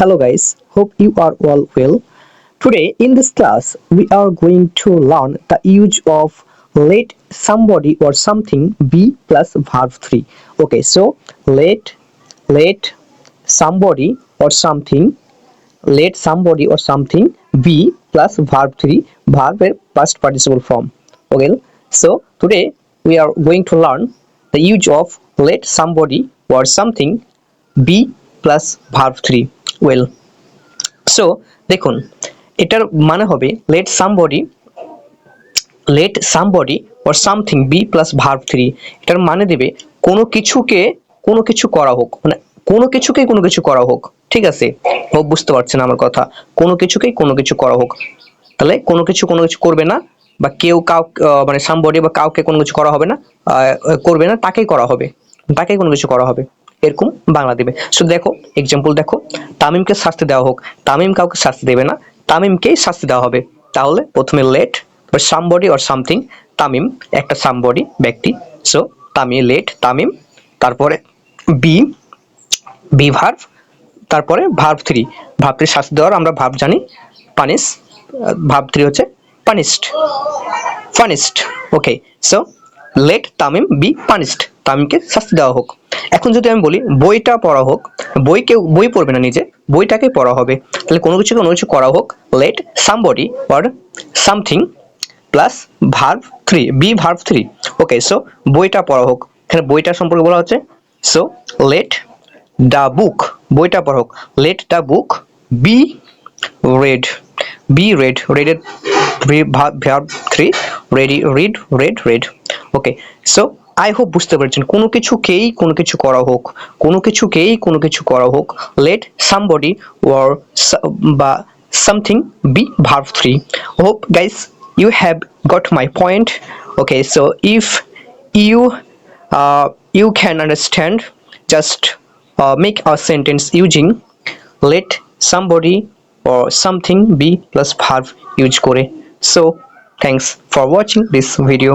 Hello guys, hope you are all well. Today in this class we are going to learn the use of let somebody or something be plus verb 3. Okay, so let let somebody or something let somebody or something be plus verb 3 verb past participle form. Okay, so today we are going to learn the use of let somebody or something be plus verb 3 well, so, দেখুন, এটার মানে হবে let somebody let somebody or something be plus verb 3 এটার মানে দেবে কোনো কিছুকে কোনো কিছু করা হোক মানে কোনো কিছুকেই কোনো কিছু করা হোক, ঠিক আছে? হোক, বুঝতে পারছেন আমার কথা? কোনো কিছুকেই কোনো কিছু করা হোক। তাহলে কোনো কিছু কোনো কিছু করবে না বা কেউ কাউ মানে সামবডি বা কাউকে কোনো কিছু করা হবে না করবে না, তাকেই করা হবে। তাকেই কোনো কিছু করা হবে। এরকম বাংলা দেবে। সো দেখো এক্সাম্পল দেখো, তামিমকে শাস্তি দেওয়া হোক। তামিম কাউকে শাস্তি দেবে না, তামিমকেই শাস্তি দেওয়া হবে। তাহলে প্রথমে let somebody or something Tamim, একটা সামবডি ব্যক্তি। সো তামি লেট তামিম, তারপরে বি বি ভার্ভ তারপরে ভার্ভ থ্রি ভার্ব থ্রি শাস্তি দেওয়ার আমরা ভার্ব জানি পানিশ ভার্ব থ্রি হচ্ছে punished punished okay so let Tamim be punished তামিমকে শাস্তি দেওয়া হোক। এখন যদি আমি বলি, বইটা পড়া হোক, বই কেউ, বই পড়বে না নিজে, বইটাকে পড়া হবে। তাহলে কোনো কিছু কোনো কিছু করা হোক। Let somebody or something plus verb three be verb three okay so বইটা পড়া হোক। এখানে বইটা সম্পর্কে বলা হচ্ছে। সো লেট দ্য বুক বইটা পড়া হোক। Let the book be read be read রেডের verb three ready read read read okay so I hope বুঝতে পেরেছেন কোনো কিছুকেই কোনো কিছু করা হোক কোনো কিছুকেই কোনো কিছু করা হোক লেট সামবডি ওর বা verb 3 hope guys you have got my point okay so if you uh, you can understand just uh, make a sentence using let somebody or something be plus verb use করে so thanks for watching this video